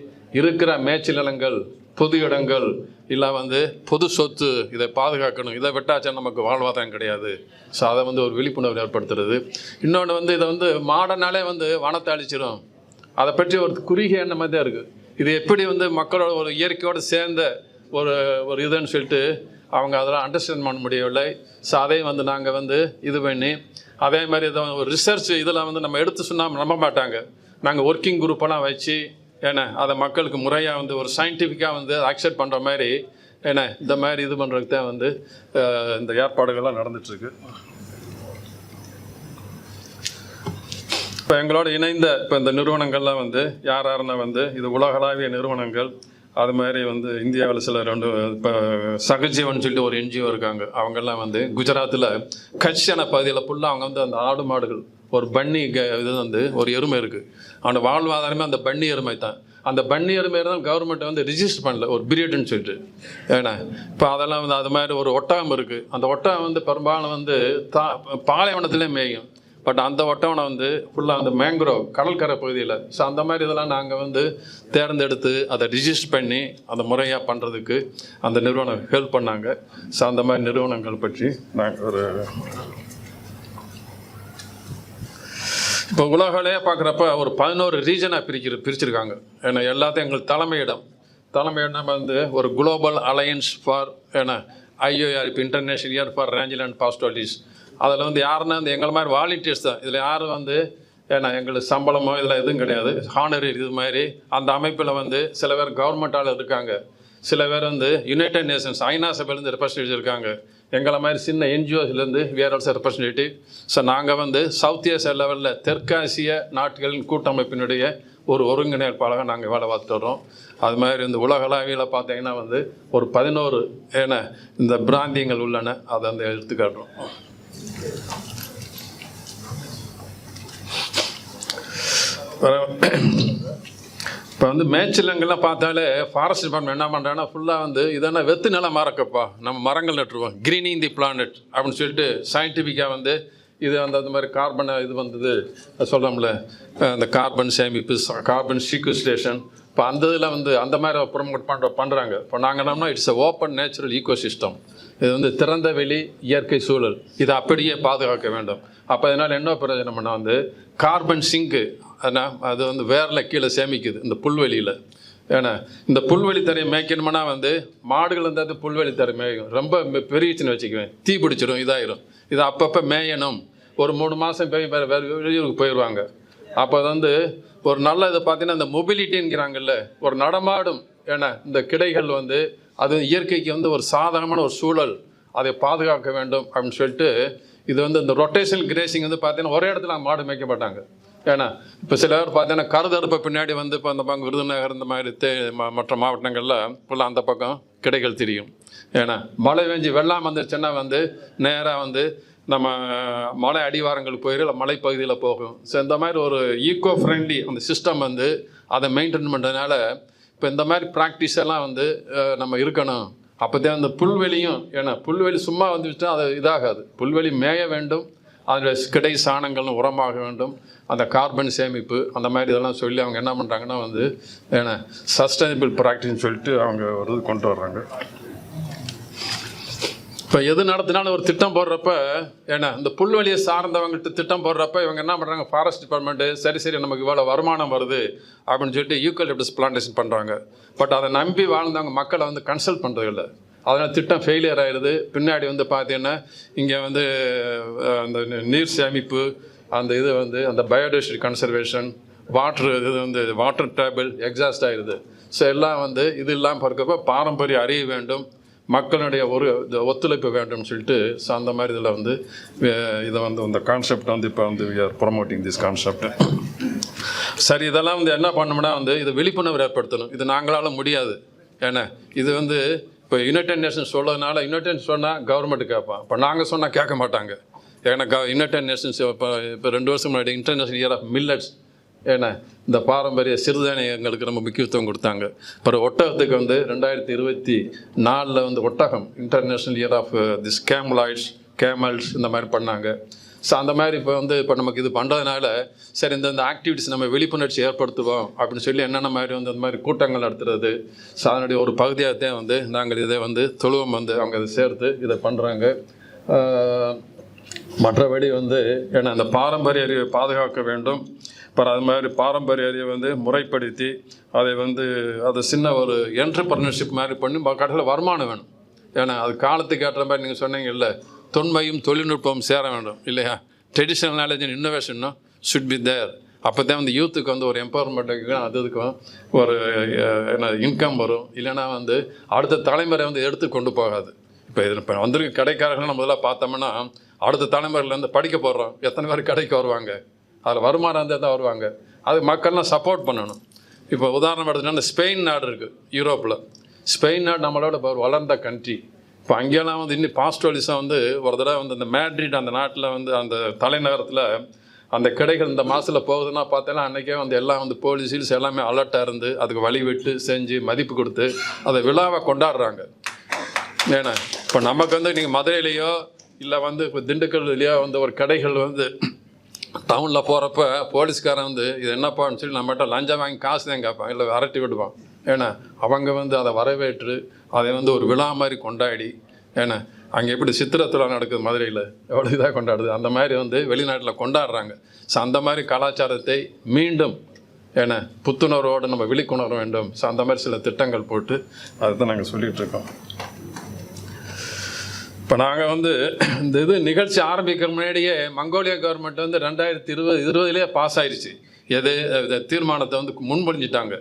இருக்கிற மேய்ச்சல் நிலங்கள் பொது இடங்கள் இல்லை வந்து பொது சொத்து இதை பாதுகாக்கணும். இதை விட்டாச்சா நமக்கு வாழ்வாதாரம் கிடையாது. ஸோ அதை வந்து ஒரு விழிப்புணர்வு ஏற்படுத்துறது. இன்னொன்று வந்து இதை வந்து மாடனாலே வந்து வனத்தை அழிச்சிடும் அதை பற்றி ஒரு குறுகிய மாதிரி தான் இருக்குது இது எப்படி வந்து மக்களோட ஒரு இயற்கையோடு சேர்ந்த ஒரு ஒரு இதுன்னு சொல்லிட்டு அவங்க அதெல்லாம் அண்டர்ஸ்டாண்ட் பண்ண முடியவில்லை. ஸோ அதையும் வந்து நாங்கள் வந்து இது பண்ணி அதே மாதிரி இதை ஒரு ரிசர்ச் இதெல்லாம் வந்து நம்ம எடுத்து சொன்னால் நம்ப மாட்டாங்க. நாங்கள் ஒர்க்கிங் குரூப்பெல்லாம் வச்சு ஏன்னா அதை மக்களுக்கு முறையாக வந்து ஒரு சயின்டிஃபிக்காக வந்து அக்செப்ட் பண்ணுற மாதிரி ஏன்னா இந்த மாதிரி இது பண்ணுறதுக்கு தான் வந்து இந்த ஏற்பாடுகள்லாம் நடந்துட்டுருக்கு. இப்போ எங்களோட இணைந்த இப்போ இந்த நிறுவனங்கள்லாம் வந்து யார் யாருன்னா வந்து இது உலகளாவிய நிறுவனங்கள் அது மாதிரி வந்து இந்தியாவில் சில ரெண்டு இப்போ சகஜீவன் சொல்லிட்டு ஒரு என்ஜிஓ இருக்காங்க. அவங்கெல்லாம் வந்து குஜராத்தில் கட்சியான பகுதியில் ஃபுல்லாக அவங்க வந்து அந்த ஆடு மாடுகள் ஒரு பன்னி க இது வந்து ஒரு எருமை இருக்குது அவனோட வாழ்வாதாரமே அந்த பன்னி எருமை தான். அந்த பன்னி எருமை தான் கவர்மெண்ட் வந்து ரிஜிஸ்டர் பண்ணல ஒரு பீரியட்னு சொல்லிட்டு. ஏன்னா இப்போ அதெல்லாம் வந்து அது மாதிரி ஒரு ஒட்டகம் இருக்குது அந்த ஒட்டகம் வந்து பெரும்பாலும் வந்து தா பாலைவனத்திலே மேயும். பட் அந்த ஒட்டவனை வந்து ஃபுல்லாக அந்த மேங்க்ரோவ் கடற்கரை பகுதியில். ஸோ அந்த மாதிரி இதெல்லாம் நாங்கள் வந்து தேர்ந்தெடுத்து அதை ரிஜிஸ்டர் பண்ணி அந்த முறையாக பண்ணுறதுக்கு அந்த நிறுவனம் ஹெல்ப் பண்ணாங்க. ஸோ அந்த மாதிரி நிறுவனங்கள் பற்றி நாங்கள் ஒரு இப்போ உலகளே பார்க்குறப்ப ஒரு பதினோரு ரீஜனாக பிரிக்கிற பிரிச்சிருக்காங்க. ஏன்னா எல்லாத்தையும் எங்களுக்கு தலைமையிடம். தலைமையிடம் வந்து ஒரு குளோபல் அலையன்ஸ் ஃபார் ஏன்னா ஐஓஆர் இப்போ international year for rangeland and pastoralists அதில் வந்து யாருன்னா இந்த எங்களை மாதிரி வாலண்டியர்ஸ் தான். இதில் யாரும் வந்து ஏன்னா எங்களுக்கு சம்பளமோ இதில் எதுவும் கிடையாது. ஹானரி இது மாதிரி. அந்த அமைப்பில் வந்து சில பேர் கவர்மெண்ட்டால் இருக்காங்க. சில பேர் வந்து யுனைடெட் நேஷன்ஸ் ஐநா சபையிலேருந்து ரெப்ரஸன்டேட்டிவ் இருக்காங்க. எங்களை மாதிரி சின்ன என்ஜிஓஸ்லேருந்து வேர் ஆல்சோ ரெப்ரஸன்டேட்டிவ் ஸோ நாங்கள் வந்து சவுத் ஏசியா லெவலில் தெற்காசிய நாடுகளின் கூட்டமைப்பினுடைய ஒரு ஒருங்கிணைப்பாளராக நாங்கள் வேலை பார்த்துட்டு வரோம் அது மாதிரி இந்த உலகளாவியில் பார்த்தீங்கன்னா வந்து ஒரு பதினோரு ஏன்னா இந்த பிராந்தியங்கள் உள்ளன. அதை அந்த எடுத்து காட்டுறோம் இப்போ வந்து மேய்ச்சலங்கள்லாம் பார்த்தாலே ஃபாரஸ்ட் டிபார்ட்மெண்ட் என்ன பண்ணுறாங்கன்னா ஃபுல்லாக வந்து இதெல்லாம் வெத்து நிலம் மறக்கப்பா நம்ம மரங்கள் நட்டுருவோம். க்ரீனிங் தி பிளானட் அப்படின்னு சொல்லிட்டு சயின்டிஃபிக்காக வந்து இது அந்த அந்த மாதிரி கார்பனை இது வந்தது. சொல்கிறோம்ல அந்த கார்பன் சேமிப்பு கார்பன் சீக்வஸ்டேஷன் இப்போ அந்த இதில் வந்து அந்த மாதிரி ப்ரொமோட் பண்ணுற பண்ணுறாங்க இப்போ நாங்கள் என்னன்னா இட்ஸ் ஓப்பன் நேச்சுரல் ஈகோசிஸ்டம் இது வந்து திறந்த வெளி இயற்கை சூழல். இதை அப்படியே பாதுகாக்க வேண்டும். அப்போ இதனால் என்ன பிரயோஜனம்னா வந்து கார்பன் சிங்கு அதனா அது வந்து வேரில் கீழே சேமிக்குது இந்த புல்வெளியில். ஏன்னா இந்த புல்வெளி தரையை மேய்க்கணும்னா வந்து மாடுகள் இருந்தால் புல்வெளி தரை மேய்க்கும். ரொம்ப பெ- பெருகிச்சுன்னு வச்சுக்குவேன். தீ பிடிச்சிடும் இதாயிரும். இது அப்பப்போ மேயணும். ஒரு மூணு மாதம் போய் வேறு வேறு வெளியூருக்கு போயிடுவாங்க. அப்போ வந்து ஒரு நல்ல இதை பார்த்தீங்கன்னா இந்த மொபிலிட்டிங்கிறாங்கல்ல ஒரு நடமாடும். ஏன்னா இந்த கிடைகள் வந்து அது இயற்கைக்கு வந்து ஒரு சாதகமான ஒரு சூழல். அதை பாதுகாக்க வேண்டும் அப்படின்னு சொல்லிட்டு இது வந்து இந்த ரொட்டேஷன் கிரேசிங் வந்து பார்த்தீங்கன்னா ஒரே இடத்துல மாடு மேய்க்க மாட்டாங்க. ஏன்னா இப்போ சில பேர் பார்த்தீங்கன்னா கருதறுப்பை பின்னாடி வந்து இப்போ அந்த பக்கம் விருதுநகர் இந்த மாதிரி தே மற்ற மாவட்டங்களில் ஃபுல்லாக அந்த பக்கம் கிடைகள் தெரியும். ஏன்னா மழை பெஞ்சு வெள்ளம் வந்துருச்சுன்னா வந்து நேராக வந்து நம்ம மலை அடிவாரங்களுக்கு போயிடும் இல்லை மலைப்பகுதியில் போகும். ஸோ இந்த மாதிரி ஒரு ஈக்கோ ஃப்ரெண்ட்லி அந்த சிஸ்டம் வந்து அதை மெயின்டைன் பண்ணுறதுனால இப்போ இந்த மாதிரி ப்ராக்டிஸ் எல்லாம் வந்து நம்ம இருக்கணும். அப்போதான் அந்த புல்வெளியும் ஏன்னா புல்வெளி சும்மா வந்துச்சுன்னா அது இதாகாது. புல்வெளி மேய வேண்டும் அதில் கிடை சாணங்கள்னு உரமாக வேண்டும். அந்த கார்பன் சேமிப்பு அந்த மாதிரி இதெல்லாம் சொல்லி அவங்க என்ன பண்ணுறாங்கன்னா வந்து ஏன்னா சஸ்டைனபிள் ப்ராக்டிஸ்னு சொல்லிட்டு அவங்க ஒரு இது கொண்டு வர்றாங்க. இப்போ எது நடத்தினாலும் ஒரு திட்டம் போடுறப்ப ஏன்னா இந்த புல்வெளியை சார்ந்தவங்கள்ட்ட திட்டம் போடுறப்ப இவங்க என்ன பண்ணுறாங்க ஃபாரஸ்ட் டிபார்ட்மெண்ட்டு சரி சரி நமக்கு இவ்வளோ வருமானம் வருது அப்படின்னு சொல்லிட்டு யூக்கலிப்டஸ் பிளான்டேஷன் பண்ணுறாங்க பட் அதை நம்பி வாழ்ந்தவங்க மக்களை வந்து கன்சல்ட் பண்ணுறது இல்லை அதனால் திட்டம் ஃபெயிலியர் ஆகிடுது பின்னாடி வந்து பார்த்தீங்கன்னா இங்கே வந்து அந்த நீர் சேமிப்பு அந்த இது வந்து அந்த பயோடைவர்சிட்டி கன்சர்வேஷன் வாட்ரு இது வந்து வாட்டர் டேபிள் எக்ஸாஸ்ட் ஆகிடுது ஸோ எல்லாம் வந்து இது இல்லாமல் பார்க்கப்போ பாரம்பரிய அறிய வேண்டும் மக்களுடைய ஒரு ஒத்துழைப்பு வேண்டும்னு சொல்லிட்டு ஸோ அந்த மாதிரி இதில் வந்து இதை வந்து இந்த கான்செப்ட் வந்து இப்போ வந்து we are promoting this concept சரி இதெல்லாம் வந்து என்ன பண்ணோம்னா வந்து இது விழிப்புணர்வு ஏற்படுத்தணும். இது நாங்களால முடியாது. ஏன்னா இது வந்து இப்போ யுனைடெட் நேஷன்ஸ் சொல்லதுனால யுனைடெட் சொன்னால் கவர்மெண்ட் கேட்பான். இப்போ நாங்கள் சொன்னால் கேட்க மாட்டாங்க. ஏன்னா க யுனைடெட் நேஷன்ஸ் இப்போ இப்போ ரெண்டு வருஷம் முன்னாடி இன்டர்நேஷனல் இயர் ஆஃப் மில்லட்ஸ் ஏன்னா இந்த பாரம்பரிய சிறுதானியங்களுக்கு ரொம்ப முக்கியத்துவம் கொடுத்தாங்க. அப்புறம் ஒட்டகத்துக்கு வந்து ரெண்டாயிரத்தி இருபத்தி நாலில் வந்து ஒட்டகம் international year of this camelids camels இந்த மாதிரி பண்ணாங்க. ஸோ அந்த மாதிரி இப்போ வந்து இப்போ நமக்கு இது பண்ணுறதுனால சரி இந்த இந்த ஆக்டிவிட்டிஸ் நம்ம விழிப்புணர்ச்சி ஏற்படுத்துவோம் அப்படின்னு சொல்லி என்னென்ன மாதிரி வந்து அந்த மாதிரி கூட்டங்கள் நடத்துறது. ஸோ அதனுடைய ஒரு பகுதியாக தான் வந்து நாங்கள் இதை வந்து தொழுவம் வந்து அவங்க இதை சேர்த்து இதை பண்ணுறாங்க மற்றபடி வந்து ஏன்னா அந்த பாரம்பரிய அறிவை பாதுகாக்க வேண்டும். அப்புறம் அது மாதிரி பாரம்பரிய அறிவை வந்து முறைப்படுத்தி அதை வந்து அதை சின்ன ஒரு என்டர்பிரனர்ஷிப் மாதிரி பண்ணி கடையில் வருமானம் வேணும். ஏன்னா அது காலத்துக்கு ஏற்ற மாதிரி நீங்கள் சொன்னீங்கல்ல தொன்மையும் தொழில்நுட்பமும் சேர வேண்டும் இல்லையா? ட்ரெடிஷ்னல் நாலேஜ் அண்ட் இன்னோவேஷனும் ஷுட் பி தேர் அப்போ தான் வந்து யூத்துக்கு வந்து ஒரு எம்பவர்மெண்ட்டுக்கும் அது இதுக்கும் ஒரு என்ன இன்கம் வரும். இல்லைன்னா வந்து அடுத்த தலைமுறை வந்து எடுத்து கொண்டு போகாது. இப்போ இதில் இப்போ வந்திருக்க கடைக்காரர்கள் நம்ம முதல்ல பார்த்தோம்னா அடுத்த தலைமுறையிலேருந்து படிக்க போடுறோம் எத்தனை பேர் கடைக்கு வருவாங்க? அதில் வருமானம் இருந்தால் தான் வருவாங்க. அது மக்கள்லாம் சப்போர்ட் பண்ணணும். இப்போ உதாரணம் எடுத்துட்டா இந்த ஸ்பெயின் நாடு இருக்குது யூரோப்பில் ஸ்பெயின் நாடு நம்மளோட இப்போ ஒரு வளர்ந்த கண்ட்ரி இப்போ அங்கெல்லாம் வந்து இன்னும் பாஸ்டோலிசம் வந்து ஒரு தடவை வந்து இந்த மேட்ரிட் அந்த நாட்டில் வந்து அந்த தலைநகரத்தில் அந்த கடைகள் இந்த மாதத்தில் போகுதுன்னா பார்த்தோன்னா அன்றைக்கே வந்து எல்லாம் வந்து போலீஸ் எல்லாமே அலர்ட்டாக இருந்து அதுக்கு வழி விட்டு செஞ்சு மதிப்பு கொடுத்து அதை விழாவை கொண்டாடுறாங்க. ஏன்னா இப்போ நமக்கு வந்து நீங்கள் மதுரையிலையோ இல்லை வந்து இப்போ திண்டுக்கல்லையோ வந்து ஒரு கடைகள் வந்து டவுனில் போகிறப்ப போலீஸ்காரன் வந்து இது என்னப்பான்னு சொல்லி நம்மகிட்ட லஞ்சம் வாங்கி காசு தான் கேட்பான் இல்லை அரட்டி விடுவான். ஏன்னா அவங்க வந்து அதை வரவேற்று அதை வந்து ஒரு விழா மாதிரி கொண்டாடி ஏன்னா அங்கே எப்படி சித்திரை நடக்குது மதுரையில்? எவ்வளோ இதாக கொண்டாடுது? அந்த மாதிரி வந்து வெளிநாட்டில் கொண்டாடுறாங்க. ஸோ அந்த மாதிரி கலாச்சாரத்தை மீண்டும் ஏன்னா புத்துணர்வோடு நம்ம விழிப்புணர வேண்டும். ஸோ அந்த மாதிரி சில திட்டங்கள் போட்டு அதை தான் நாங்கள் சொல்லிகிட்ருக்கோம் இப்போ நாங்கள் வந்து இந்த இது நிகழ்ச்சி ஆரம்பிக்கிற முன்னாடியே மங்கோலியா கவர்மெண்ட் வந்து ரெண்டாயிரத்தி இருபது இருபதுலேயே பாஸ் ஆயிடுச்சு எது? இந்த தீர்மானத்தை வந்து முன்மொழிஞ்சிட்டாங்க.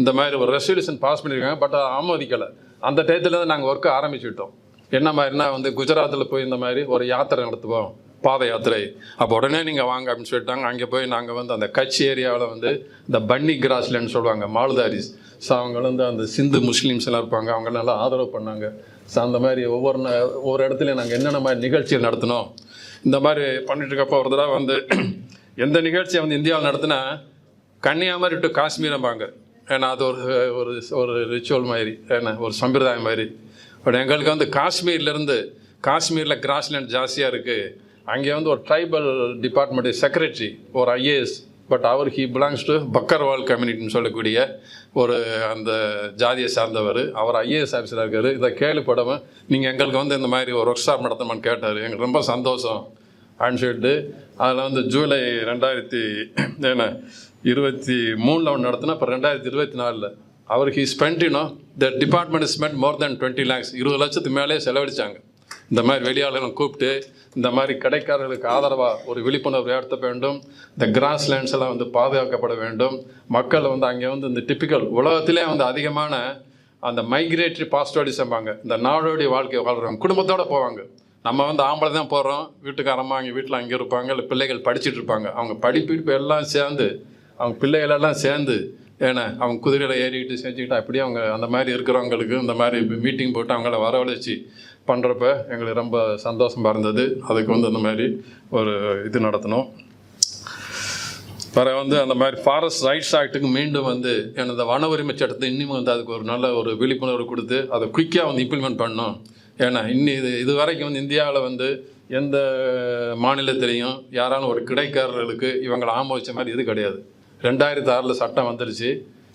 இந்த மாதிரி ஒரு ரெசல்யூஷன் பாஸ் பண்ணியிருக்காங்க பட் அதை ஆமோதிக்கலை. அந்த டயத்தில் நாங்கள் ஒர்க்கை ஆரம்பிச்சுட்டோம் என்ன மாதிரினா வந்து குஜராத்தில் போய் இந்த மாதிரி ஒரு யாத்திரை நடத்துவோம். பாத யாத்திரை. அப்போ உடனே நீங்கள் வாங்க அப்படின்னு சொல்லிட்டாங்க. அங்கே போய் நாங்கள் வந்து அந்த கட்சி ஏரியாவில் வந்து இந்த பன்னி கிராஸ்லேன்னு சொல்லுவாங்க மாலுதாரிஸ். ஸோ அவங்க வந்து அந்த சிந்து முஸ்லீம்ஸ் எல்லாம் இருப்பாங்க. அவங்க நல்லா ஆதரவு பண்ணாங்க. ஸோ அந்த மாதிரி ஒவ்வொரு ஒவ்வொரு இடத்துலையும் நாங்கள் என்னென்ன மாதிரி நிகழ்ச்சிகள் நடத்தினோம். இந்த மாதிரி பண்ணிட்டு இருக்கப்போ ஒரு தடவை வந்து *clears throat* எந்த நிகழ்ச்சியை வந்து இந்தியாவில் நடத்தினா கன்னியாகுமரி டு காஷ்மீரம்பாங்க ஏன்னா அது ஒரு ஒரு ஒரு ரிச்சுவல் மாதிரி ஏன்னா ஒரு சம்பிரதாயம் மாதிரி. பட் எங்களுக்கு வந்து காஷ்மீர்லேருந்து காஷ்மீரில் கிராஸ்லேண்ட் ஜாஸ்தியாக இருக்குது அங்கே வந்து ஒரு ட்ரைபல் டிபார்ட்மெண்ட் செக்ரட்டரி ஒரு ஐஏஎஸ் பட் அவர் ஹி பிலாங்ஸ் டு பக்கர்வால் கம்யூனிட்டின்னு சொல்லக்கூடிய ஒரு அந்த ஜாதியை சார்ந்தவர். அவர் ஐஏஎஸ் ஆஃபீஸராக இருக்கார். இதை கேள்விப்படாமல் நீங்கள் எங்களுக்கு வந்து இந்த மாதிரி ஒரு ஒர்க் ஷாப் நடத்தமான்னு கேட்டார். எங்களுக்கு ரொம்ப சந்தோஷம். அப்படின்னு சொல்லிட்டு அதில் வந்து ஜூலை ரெண்டாயிரத்தி என்ன இருபத்தி மூணில் ஒன்று நடத்தினா இப்போ ரெண்டாயிரத்தி இருபத்தி நாலில். அவர் he spend the department spend more than twenty lakhs இருபது லட்சத்துக்கு மேலே செலவழிச்சாங்க. இந்த மாதிரி வெளியாளர்களை கூப்பிட்டு இந்த மாதிரி கடைக்காரர்களுக்கு ஆதரவாக ஒரு விழிப்புணர்வு ஏற்படுத்த வேண்டும். இந்த கிராஸ் லேண்ட்ஸ் எல்லாம் வந்து பாதுகாக்கப்பட வேண்டும். மக்கள் வந்து அங்கே வந்து இந்த டிப்பிக்கல் உலகத்திலே வந்து அதிகமான அந்த மைக்ரேட்டரி பாஸ்டோடிசம்பாங்க இந்த நாடோடி வாழ்க்கை வாழ்கிறவங்க குடும்பத்தோடு போவாங்க. நம்ம வந்து ஆம்பளை தான் போகிறோம் வீட்டுக்காரம்மா அங்கே வீட்டில் அங்கே இருப்பாங்க. இல்லை பிள்ளைகள் படிச்சுட்டு இருப்பாங்க. அவங்க படிப்பு எல்லாம் சேர்ந்து அவங்க பிள்ளைகளெல்லாம் சேர்ந்து ஏன்னா அவங்க குதிரையில் ஏறிக்கிட்டு செஞ்சுக்கிட்டு அப்படியே அவங்க அந்த மாதிரி இருக்கிறவங்களுக்கு இந்த மாதிரி மீட்டிங் போட்டு அவங்கள வரவழைச்சி பண்ணுறப்ப எங்களுக்கு ரொம்ப சந்தோஷமாக இருந்தது. அதுக்கு வந்து அந்த மாதிரி ஒரு இது நடத்தினோம். பிறகு வந்து அந்த மாதிரி ஃபாரஸ்ட் ரைட்ஸ் ஆக்ட்டுக்கு மீண்டும் வந்து எனது வன உரிமை சட்டத்தை இன்னும் வந்து அதுக்கு ஒரு நல்ல ஒரு விழிப்புணர்வு கொடுத்து அதை குயிக்காக வந்து இம்ப்ளிமெண்ட் பண்ணணும் ஏன்னா இன்னி இது இது வரைக்கும் வந்து இந்தியாவில் வந்து எந்த மாநிலத்திலையும் யாராலும் ஒரு கிடைக்காரர்களுக்கு இவங்களை ஆமோதித்த மாதிரி இது கிடையாது. ரெண்டாயிரத்தி ஆறில் சட்டம் வந்துருச்சு.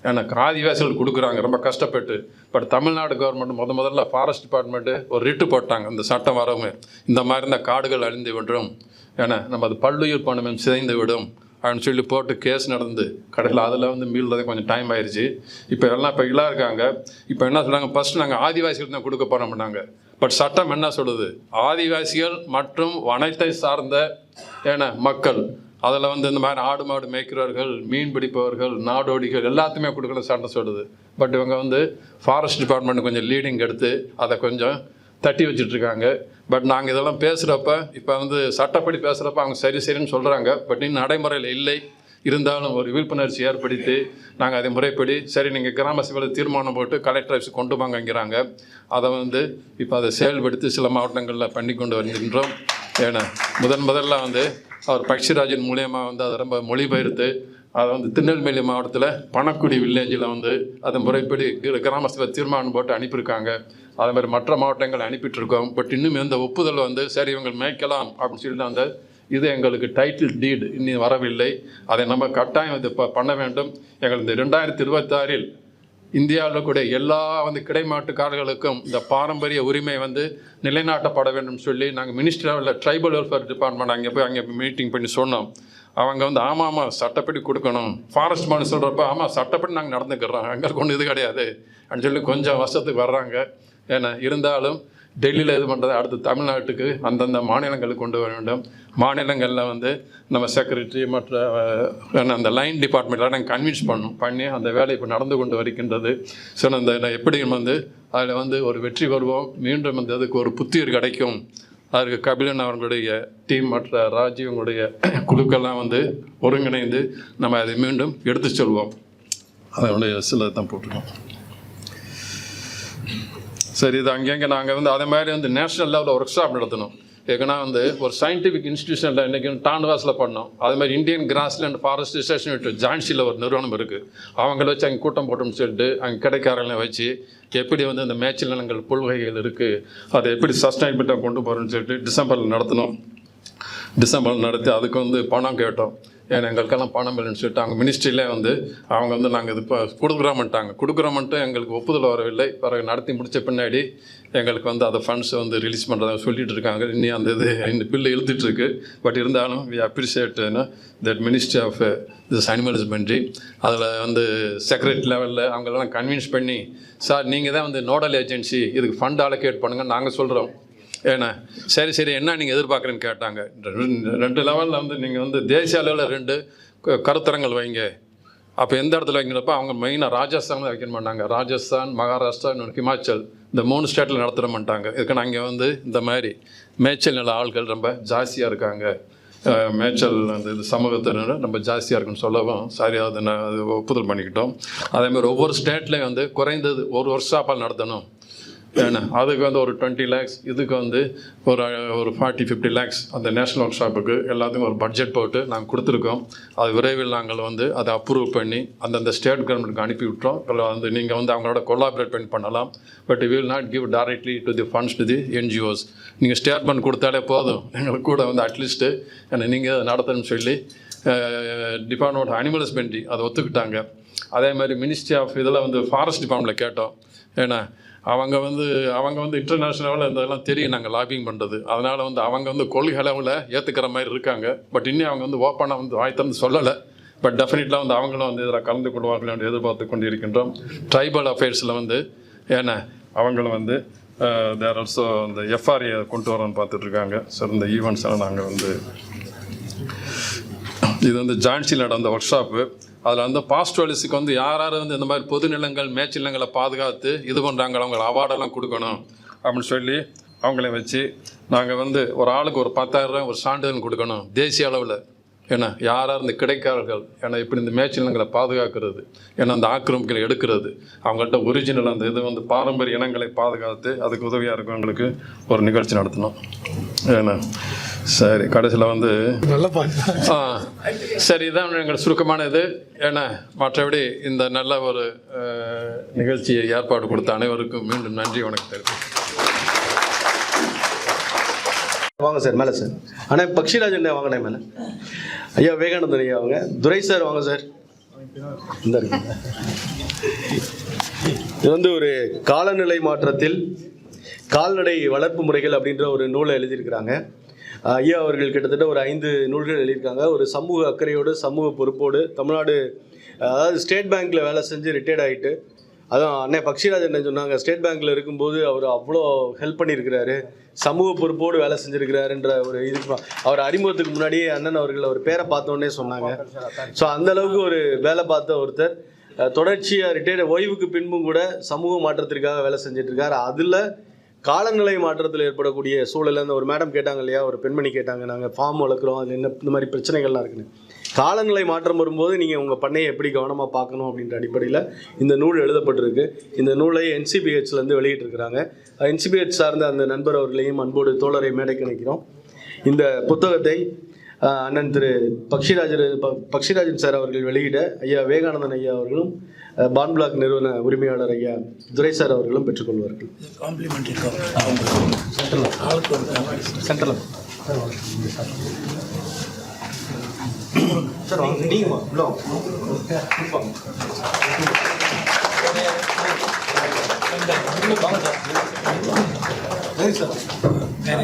ஏன்னா ஆதிவாசிகள் கொடுக்குறாங்க. ரொம்ப கஷ்டப்பட்டு. பட் தமிழ்நாடு கவர்மெண்ட் முத முதல்ல ஃபாரஸ்ட் டிபார்ட்மெண்ட்டு ஒரு ரிட்டு போட்டாங்க. இந்த சட்டம் வரவங்க இந்த மாதிரி இந்த காடுகள் அழிந்து விடும். ஏன்னா நம்ம அது பல்லுயிர் பணம் சிதைந்து விடும். அப்படின்னு சொல்லி போட்டு கேஸ் நடந்து. கடையில் அதில் வந்து மீள்றது கொஞ்சம் டைம் ஆயிடுச்சு இப்போ எல்லாம் இப்போ இல்லாக இருக்காங்க. இப்போ என்ன சொல்கிறாங்க ஃபஸ்ட்டு நாங்கள் ஆதிவாசிகள் தான் கொடுக்க போகிறோம்னாங்க பட் சட்டம் என்ன சொல்லுது? ஆதிவாசிகள் மற்றும் வனத்தை சார்ந்த ஏன்னா மக்கள். அதில் வந்து இந்த மாதிரி ஆடு மாடு மேய்க்கிறவர்கள் மீன் பிடிப்பவர்கள் நாடோடிகள் எல்லாத்தையுமே கொடுக்கணும் சண்டை சொல்லுது பட் இவங்க வந்து ஃபாரஸ்ட் டிபார்ட்மெண்ட் கொஞ்சம் லீடிங் எடுத்து அதை கொஞ்சம் தட்டி வச்சுட்ருக்காங்க. பட் நாங்கள் இதெல்லாம் பேசுகிறப்ப இப்போ வந்து சட்டப்படி பேசுகிறப்ப அவங்க சரி சரின்னு சொல்கிறாங்க பட் இன்னும் நடைமுறையில் இல்லை. இருந்தாலும் ஒரு விழிப்புணர்ச்சி ஏற்படுத்தி நாங்கள் அதை முறைப்படி சரி நீங்கள் கிராம சபையில் தீர்மானம் போட்டு கலெக்டர் ஆஃபீஸ் கொண்டு வாங்கங்கிறாங்க. அதை வந்து இப்போ அதை செயல்படுத்தி சில மாவட்டங்களில் பண்ணி கொண்டு வருகின்றோம். ஏன்னா முதன் முதல்ல வந்து அவர் பக்ஷிராஜன் மூலியமா வந்து அதை ரொம்ப மொழிபெயர்த்து அதை வந்து திருநெல்வேலி மாவட்டத்தில் பணக்குடி வில்லேஜில் வந்து அதை முறைப்படி கிராம சபை தீர்மானம் போட்டு அனுப்பியிருக்காங்க. அதே மாதிரி மற்ற மாவட்டங்கள் அனுப்பிட்டுருக்கோம். பட் இன்னும் இந்த ஒப்புதல் வந்து சரி இவங்க மேய்க்கலாம் அப்படின்னு சொல்லிட்டு அந்த இது எங்களுக்கு டைட்டில் டீடு இன்னும் வரவில்லை. அதை நம்ம கட்டாயம் இது ப- பண்ண வேண்டும். எங்கள் இந்த ரெண்டாயிரத்தி இருபத்தாறில் இந்தியாவில் கூட எல்லா வந்து கிடைமாட்டுக்காரர்களுக்கும் இந்த பாரம்பரிய உரிமை வந்து நிலைநாட்டப்பட வேண்டும் சொல்லி நாங்கள் மினிஸ்ட்ரி லெவலில் ட்ரைபல் வெல்ஃபேர் டிபார்ட்மெண்ட் அங்கே போய் அங்கே மீட்டிங் பண்ணி சொன்னோம். அவங்க வந்து ஆமாம் ஆமாம் சட்டப்படி கொடுக்கணும். ஃபாரஸ்ட் மேன் சொல்கிறப்ப ஆமாம் சட்டப்படி நாங்கள் நடந்துக்கிறோம். எங்களுக்கு ஒன்றும் இது கிடையாது. அப்படின்னு சொல்லி கொஞ்சம் வருஷத்துக்கு வர்றாங்க. ஏன்னா இருந்தாலும் டெல்லியில் இது பண்ணுறது அடுத்து தமிழ்நாட்டுக்கு அந்தந்த மாநிலங்களுக்கு கொண்டு வர வேண்டும். மாநிலங்களில் வந்து நம்ம செக்ரட்டரி மற்ற அந்த லைன் டிபார்ட்மெண்ட்டில் நாங்கள் கன்வின்ஸ் பண்ணும். பண்ணி அந்த வேலை இப்போ நடந்து கொண்டு வருகின்றது. ஸோ அந்த எப்படி வந்து அதில் வந்து ஒரு வெற்றி வருவோம் மீண்டும் அந்த அதுக்கு ஒரு புத்துயிர் கிடைக்கும். அதற்கு கபிலன் அவர்களுடைய டீம் மற்ற ராஜீவங்களுடைய *clears throat* குழுக்கள்லாம் வந்து ஒருங்கிணைந்து நம்ம அதை மீண்டும் எடுத்து செல்வோம். அதனுடைய சில தான் போட்டிருக்கோம். சரி இது அங்கங்கே நாங்கள் வந்து அதே மாதிரி வந்து நேஷனல் லெவலில் ஒர்க் ஷாப் நடத்தணும். ஏன்னா வந்து ஒரு சயின்டிஃபிக் இன்ஸ்டியூஷனில் இன்றைக்கி டான்வாஸில் பண்ணோம். அது மாதிரி இந்தியன் கிராஸ்லேண்ட் ஃபாரஸ்ட் ஸ்டேஷன் ஜான்சியில் ஒரு நிறுவனம் இருக்குது அவங்கள வச்சு அங்கே கூட்டம் போட்டோம்னு சொல்லிட்டு அங்கே கிடைக்காரங்களையும் வச்சு எப்படி வந்து இந்த மேய்ச்சல் நிலங்கள் புல்வகைகள் இருக்குது அதை எப்படி சஸ்டைன்மெண்ட்டாக கொண்டு போகிறோம்னு சொல்லிட்டு டிசம்பரில் நடத்தினோம். டிசம்பரில் நடத்தி அதுக்கு வந்து பணம் கேட்டோம். எங்களுக்கெல்லாம் பணம் இல்லைன்னு சொல்லிட்டு அவங்க மினிஸ்ட்ரியிலே வந்து அவங்க வந்து நாங்கள் இது இப்போ கொடுக்குறோம்ட்டாங்க கொடுக்குறோம்ட்டு எங்களுக்கு ஒப்புதல் வரவில்லை. பிறகு நடத்தி முடித்த பின்னாடி எங்களுக்கு வந்து அதை ஃபண்ட்ஸ் வந்து ரிலீஸ் பண்ணுறதா சொல்லிட்டு இருக்காங்க. இனி அந்த இது இந்த பில்லு இழுத்துகிட்டுருக்கு பட் இருந்தாலும் we appreciate that ministry of this animal husbandry அதில் வந்து செக்ரட்டரி லெவலில் அவங்களெல்லாம் கன்வின்ஸ் பண்ணி சார் நீங்கள் தான் வந்து நோடல் ஏஜென்சி இதுக்கு ஃபண்ட் அலோகேட் பண்ணுங்க நாங்கள் சொல்கிறோம் ஏன்னா சரி சரி என்ன நீங்கள் எதிர்பார்க்குறேன்னு கேட்டாங்க. ரெண்டு- லெவலில் வந்து நீங்கள் வந்து தேசிய அளவில் ரெண்டு க- கருத்தரங்கள் வைங்க. அப்போ எந்த இடத்துல வைக்கிறப்ப அவங்க மெயினாக ராஜஸ்தான் வைக்கணும் பண்ணாங்க ராஜஸ்தான் மகாராஷ்டிரா இன்னொரு ஹிமாச்சல். இந்த மூணு ஸ்டேட்டில் நடத்திட மாட்டாங்க. இதுக்கு நாங்கள் வந்து இந்த மாதிரி மேய்ச்சல் நில ஆள்கள் ரொம்ப ஜாஸ்தியாக இருக்காங்க. மேய்ச்சல் அந்த இது சமூகத்தினர் ரொம்ப ஜாஸ்தியாக இருக்குன்னு சொல்லவும் சரி அதை நான் அது ஒப்புதல் பண்ணிக்கிட்டோம். அதேமாதிரி ஒவ்வொரு ஸ்டேட்லேயும் வந்து குறைந்தது ஒரு ஒர்க் ஷாப்பால் நடத்தணும். ஏன்னா அதுக்கு வந்து ஒரு டுவெண்ட்டி லேக்ஸ் இதுக்கு வந்து ஒரு ஒரு ஃபார்ட்டி ஃபிஃப்டி லேக்ஸ் அந்த நேஷ்னல் ஒர்க் ஷாப்புக்கு எல்லாத்துக்கும் ஒரு பட்ஜெட் போட்டு நாங்கள் கொடுத்துருக்கோம். அது விரைவில் நாங்கள் வந்து அதை அப்ரூவ் பண்ணி அந்தந்த ஸ்டேட் கவர்மெண்ட்டுக்கு அனுப்பி விட்டுறோம். இல்லை வந்து நீங்கள் வந்து அவங்களோட கொலாபரேட் பண்ணி பண்ணலாம். But will not give directly to the funds to the NGOs நீங்கள் ஸ்டேட்மெண்ட் கொடுத்தாலே போதும். எங்களுக்கு கூட வந்து அட்லீஸ்ட்டு ஏன்னா நீங்கள் அதை நடத்தணும்னு சொல்லி டிபார்ட்மெண்ட் அனிமல் ஹஸ்பண்ட்ரி அதை ஒத்துக்கிட்டாங்க. அதே மாதிரி மினிஸ்ட்ரி ஆஃப் இதில் வந்து ஃபாரஸ்ட் டிபார்ட்மெண்ட்டில் கேட்டோம். ஏன்னா அவங்க வந்து அவங்க வந்து இன்டர்நேஷ்னல் லெவலில் இதெல்லாம் தெரியும் நாங்கள் லாபிங் பண்ணுறது அதனால் வந்து அவங்க வந்து கொள்கை அளவில் ஏற்றுக்கிற மாதிரி இருக்காங்க. பட் இன்னும் அவங்க வந்து ஓப்பனாக வந்து வாய் சொல்லலை. பட் டெஃபினெட்டாக வந்து அவங்களும் வந்து இதில் கலந்து கொள்வார்கள் என்று எதிர்பார்த்து கொண்டு இருக்கின்றோம் ட்ரைபல் அஃபேர்ஸில் வந்து ஏன்னா அவங்களும் வந்து தேர் ஆல்சோ இந்த எஃப்ஆர்ஏ கொண்டு வரோம்னு பார்த்துட்ருக்காங்க ஸோ இந்த ஈவெண்ட்ஸ் எல்லாம் நாங்கள் வந்து இது வந்து ஜான்சியில் நடந்த ஒர்க் ஷாப்பு அதில் வந்து பாஸ்டுவலிஸுக்கு வந்து யார் யார் வந்து இந்த மாதிரி பொது நிலங்கள் மேய்ச்சிலங்களை பாதுகாத்து இது பண்ணுறாங்க அவங்களுக்கு அவார்டெல்லாம் கொடுக்கணும் அப்படின்னு சொல்லி அவங்கள வச்சு நாங்கள் வந்து ஒரு ஆளுக்கு ஒரு பத்தாயிரம் ரூபாய் ஒரு சான்றிதழ் கொடுக்கணும் தேசிய அளவில். ஏன்னா யாராக இருந்து கிடைக்கார்கள் ஏன்னா இப்படி இந்த மேய்ச்சல் பாதுகாக்கிறது ஏன்னா அந்த ஆக்கிரமிப்புகளை எடுக்கிறது? அவங்கள்ட்ட ஒரிஜினல் அந்த இது வந்து பாரம்பரிய இனங்களை பாதுகாத்து அதுக்கு உதவியாக இருக்கவங்களுக்கு ஒரு நிகழ்ச்சி நடத்தணும். ஏன்னா சரி கடைசியில் வந்து ஆ சரி இதான் எங்கள் சுருக்கமான இது ஏன்னா மற்றபடி இந்த நல்ல ஒரு நிகழ்ச்சியை ஏற்பாடு கொடுத்த அனைவருக்கும் மீண்டும் நன்றி வணக்கம். தெரிவித்துக்கிறேன். வாங்க சார் மேலே சார். அண்ணா பக்ஷிராஜன் வாங்கண்ணே மேலே. ஐயா விவேகானந்தன் ஐயா வாங்க. துரை சார் வாங்க சார். இந்த இது வந்து ஒரு காலநிலை மாற்றத்தில் கால்நடை வளர்ப்பு முறைகள் அப்படின்ற ஒரு நூலை எழுதியிருக்கிறாங்க. ஐயா அவர்கள் கிட்டத்தட்ட ஒரு ஐந்து நூல்கள் எழுதியிருக்காங்க. ஒரு சமூக அக்கறையோடு சமூக பொறுப்போடு தமிழ்நாடு அதாவது ஸ்டேட் பேங்க்ல வேலை செஞ்சு ரிட்டையர்ட் ஆகிட்டு அதான் அண்ணே பக்ஷிராஜ் என்ன சொன்னாங்க ஸ்டேட் பேங்க்ல இருக்கும்போது அவர் அவ்வளோ ஹெல்ப் பண்ணியிருக்கிறாரு. சமூக பொறுப்போடு வேலை செஞ்சிருக்கிறாருன்ற ஒரு இதுக்கு அவர் அறிமுகத்துக்கு முன்னாடியே அண்ணன் அவர்கள் அவர் பேரை பார்த்தோன்னே சொன்னாங்க. ஸோ அந்த அளவுக்கு ஒரு வேலை பார்த்த ஒருத்தர். தொடர்ச்சியாக ரிட்டையர்ட் ஓய்வுக்கு பின்பும் கூட சமூக மாற்றத்திற்காக வேலை செஞ்சுட்டு இருக்காரு அதில் காலநிலை மாற்றத்தில் ஏற்படக்கூடிய சூழல் அந்த ஒரு மேடம் கேட்டாங்க இல்லையா ஒரு பெண்மணி கேட்டாங்க நாங்கள் ஃபார்ம் வளர்க்குறோம் அதில் என்ன இந்த மாதிரி பிரச்சனைகள்லாம் இருக்குன்னு. காலநிலை மாற்றம் வரும்போது நீங்கள் உங்கள் பண்ணையை எப்படி கவனமாக பார்க்கணும் அப்படின்ற அடிப்படையில் இந்த நூல் எழுதப்பட்டிருக்கு. இந்த நூலை என்சிபிஹெச்லேருந்து வெளியிட்டிருக்கிறாங்க. என்சிபிஹெச் சார்ந்த அந்த நண்பர் அவர்களையும் அன்போடு தோழரை மேடைக்கு நினைக்கிறோம் இந்த புத்தகத்தை அண்ணன் திரு பக்ஷிராஜர் ப- பக்ஷிராஜன் சார் அவர்கள் வெளியிட ஐயா விவேகானந்தன் ஐயா அவர்களும் பான் பிளாக் நிறுவன உரிமையாளர் ஐயா துரை சார் அவர்களும் பெற்றுக்கொள்வார்கள். காம்ப்ளிமெண்ட் சென்ட்ரல் சார் வாங்க நீங்க வா, உள்ள வாங்க. வாங்க. சரி சார் வேற